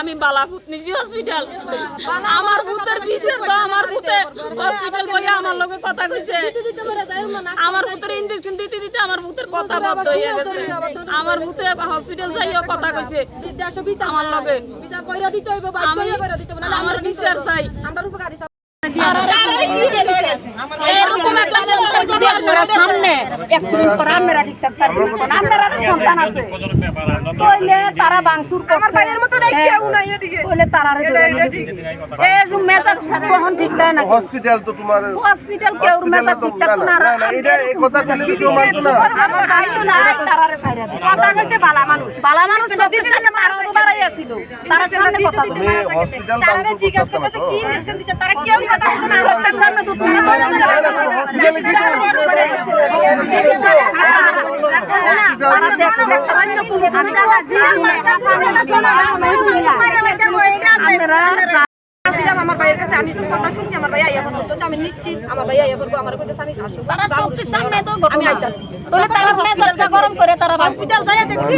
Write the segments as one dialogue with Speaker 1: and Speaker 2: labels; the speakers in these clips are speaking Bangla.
Speaker 1: আমি বালাপুত নিজি হসপিটাল আমার ভূতের বিচার তো আমার ভূতে। হসপিটাল বইয়া আমার লগে কথা কইছে। আমার ভূতের ইনজেকশন দিতে দিতে আমার ভূতের কথা বন্ধ হয়ে গেছে। আমার ভূতে হসপিটাল যাইও কথা কইছে। আমার লগে
Speaker 2: বিচার কইরা দিতে হইব বাধ্য হইয়া কইরা দিতে হইব না
Speaker 1: আমার বিচার চাই।
Speaker 2: আমরা উপকারী
Speaker 1: যদি আপনারা সামনে অ্যাক্সিডেন্ট করে আপনারা ঠিকঠাক থাকবেন আপনারা সন্তান আছে। কইলে তারা বাংসুর করছে। আমার ভাইয়ের কেউ নাই এদিকে। কইলে তারা রে এই যে মেজাজ তখন ঠিক থাকে না।
Speaker 3: হসপিটাল তো তোমার
Speaker 1: হসপিটাল কেউ মেজাজ ঠিক থাকে
Speaker 3: না।
Speaker 1: না
Speaker 3: এটা এই কথা বলে তো কেউ মানতো না।
Speaker 1: আমার ভাই তো নাই তারা রে ছাইরা
Speaker 2: কথা কইছে বালা মানুষ।
Speaker 1: বালা মানুষ চোখের সামনে তারা আছিল তারা সামনে কথা বলে
Speaker 3: বাংলা
Speaker 2: জিজ্ঞাসা করতে কি ইনজেকশন দিছে তারা কেউ কথা বলছে না
Speaker 1: চোখের সামনে তো তুমি
Speaker 3: হসপিটালে কি
Speaker 2: আমার ভাইয়ের কাছে আমি তো কথা শুনছি আমার ভাই আইয়া বলতো আমি নিশ্চিত আমার ভাই আইয়া বলব আমার কইতেছে আমি আসো
Speaker 1: তারা চোখের সামনে তো
Speaker 2: আমি আইতাছি
Speaker 1: তাহলে তারা
Speaker 2: হসপিটাল যায় দেখছি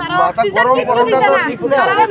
Speaker 2: তারা অক্সিজেন
Speaker 3: তো
Speaker 2: না। তারা